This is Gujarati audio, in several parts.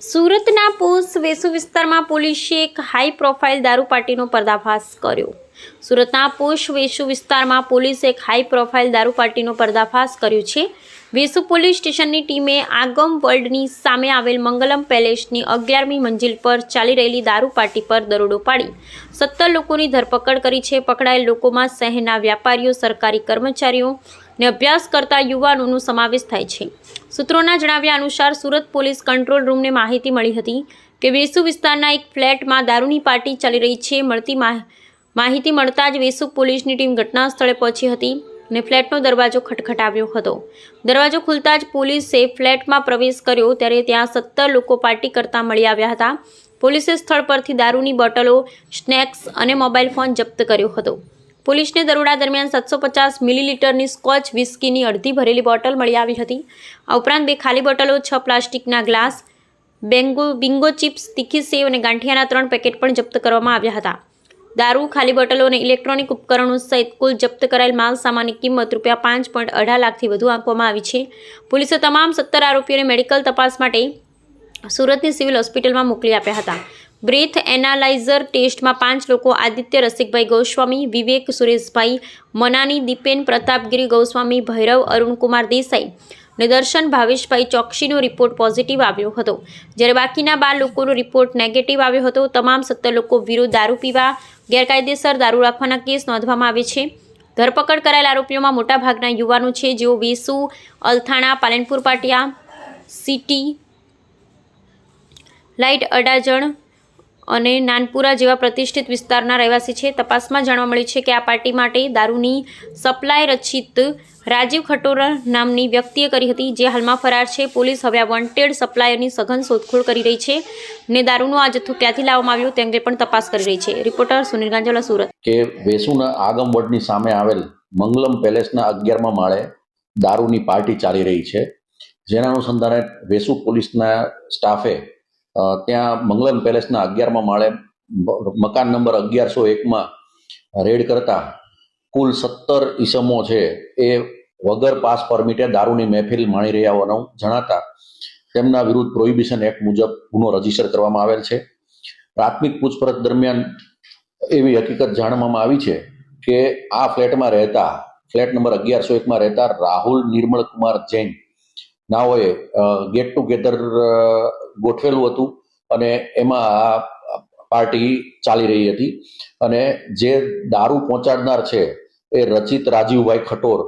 સુરતના પોસ્ટ વેસુ વિસ્તારમાં પોલીસે એક હાઈ પ્રોફાઇલ દારૂ પાર્ટીનો પર્દાફાશ કર્યો. સુરતના પોષ વેસુ વિસ્તારમાં પોલીસે એક હાઈ પ્રોફાઇલ દારૂ પાર્ટીનો પર્દાફાશ કર્યો છે. વેસુ પોલીસ સ્ટેશનની ટીમે આગમ વર્લ્ડની સામે આવેલ મંગલમ પેલેસની અગિયારમી મંજિલ પર ચાલી રહેલી દારૂ પાર્ટી પર દરોડો પાડી. સત્તર લોકોની ધરપકડ કરી છે, પકડાયેલ લોકોમાં શહેરના વ્યાપારીઓ, સરકારી કર્મચારીઓ ને અભ્યાસ કરતા યુવાનોનો સમાવેશ થાય છે. સૂત્રોના જણાવ્યા અનુસાર સુરત પોલીસ કંટ્રોલ રૂમને માહિતી મળી હતી કે વેસુ વિસ્તારના એક ફ્લેટમાં દારૂની પાર્ટી ચાલી રહી છે. મળતી માહ- માહિતી મળતા જ વેસુ પોલીસની ટીમ ઘટના સ્થળે પહોંચી હતી. અને ફ્લેટનો દરવાજો ખટખટાવ્યો હતો. દરવાજો ખુલતા જ પોલીસે ફ્લેટમાં પ્રવેશ કર્યો ત્યારે ત્યાં સત્તર લોકો પાર્ટી કરતા મળી આવ્યા હતા. પોલીસે સ્થળ પરથી દારૂની બોટલો, સ્નેક્સ અને મોબાઈલ ફોન જપ્ત કર્યો હતો. પોલીસને દરોડા દરમિયાન સાતસો પચાસ મિલીલીટરની સ્કોચ વિસ્કીની અડધી ભરેલી બોટલ મળી આવી હતી. આ ઉપરાંત બે ખાલી બોટલો, છ પ્લાસ્ટિકના ગ્લાસ, બેંગો, બિંગો ચિપ્સ, તીખી સેવ અને ગાંઠિયાના ત્રણ પેકેટ પણ જપ્ત કરવામાં આવ્યા હતા. દારૂ, ખાલી બોટલો અને ઇલેક્ટ્રોનિક ઉપકરણો સહિત કુલ જપ્ત કરાયેલ માલ સામાનની કિંમત રૂપિયા પાંચ પોઈન્ટ અઢા લાખથી વધુ આંકવામાં આવી છે. પોલીસે તમામ સત્તર આરોપીઓને મેડિકલ તપાસ માટે સુરતની સિવિલ હોસ્પિટલમાં મોકલી આપ્યા હતા. બ્રેથ એનાલાઇઝર ટેસ્ટમાં પાંચ લોકો આદિત્ય રસિકભાઈ ગોસ્વામી, વિવેક સુરેશભાઈ મનાની, દીપેન પ્રતાપગીરી ગોસ્વામી, ભૈરવ અરુણકુમાર દેસાઈ અને દર્શન ભાવેશભાઈ ચોકસીનો રિપોર્ટ પોઝિટિવ આવ્યો હતો. જ્યારે બાકીના બાર લોકોનો રિપોર્ટ નેગેટિવ આવ્યો હતો, તમામ સત્તર લોકો વિરુદ્ધ દારૂ પીવા, ગેરકાયદેસર દારૂ રાખવાના કેસ નોંધવામાં આવે છે. ધરપકડ કરાયેલ આરોપીઓમાં મોટાભાગના યુવાનો છે, જેઓ વેસુ, અલથાણા, પાલનપુર, પાટિયા, સિટી, લાઇટ અડાજણ અને નાનપુરા જેવા પ્રતિષ્ઠિત વિસ્તારના રહેવાસી છે. તપાસમાં જાણવા મળ્યું છે કે આ પાર્ટી માટે દારૂની સપ્લાય રચિત રાજીવ ખટોરા નામની વ્યક્તિએ કરી હતી, જે હાલમાં ફરાર છે. પોલીસ હવે આ વોન્ટેડ સપ્લાયરની સઘન શોધખોળ કરી રહી છે ને દારૂનો આ જથ્થો ક્યાંથી લાવવામાં આવ્યો તે અંગે પણ તપાસ કરી રહી છે. રિપોર્ટર સુનિલ ગાંજોલા, સુરત. કે વેસુના આગમવડની સામે આવેલ મંગલમ પેલેસના અગિયારમાં માળે દારૂની પાર્ટી ચાલી રહી છે. જેના અનુસંધાને વેસુ પોલીસના સ્ટાફે ત્યાં મંગલમ પેલેસના અગિયારમાં માળે મકાન નંબર અગિયારસો એકમાં રેડ કરતા કુલ સત્તર ઈસમો છે, એ વગર પાસ પરમિટે દારૂની મહેફિલ માણી રહ્યા હોવાનું જણાતા તેમના વિરુદ્ધ પ્રોહિબિશન એક્ટ મુજબ ગુનો રજિસ્ટર કરવામાં આવેલ છે. પ્રાથમિક પૂછપરછ દરમિયાન એવી હકીકત જાણવામાં આવી છે કે આ ફ્લેટમાં રહેતા, ફ્લેટ નંબર અગિયારસો એકમાં રહેતા રાહુલ નિર્મળ કુમાર જૈન નાઓએ ગેટ ટુગેધર ગોઠવેલું હતું અને એમાં આ પાર્ટી ચાલી રહી હતી. અને જે દારૂ પહોંચાડનાર છે એ રચિત રાજીવભાઈ ખટોર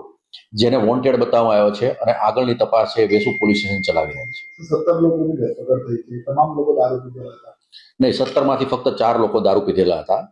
જેને વોન્ટેડ બતાવવામાં આવ્યો છે અને આગળની તપાસ છે વેસુ પોલીસ સ્ટેશન ચલાવી રહી છે. સત્તર લોકોની ધરપકડ થઈ છે તમામ લોકો દારૂ પીધેલા હતા? નહીં સત્તરમાંથી ફક્ત ચાર લોકો દારૂ પીધેલા હતા.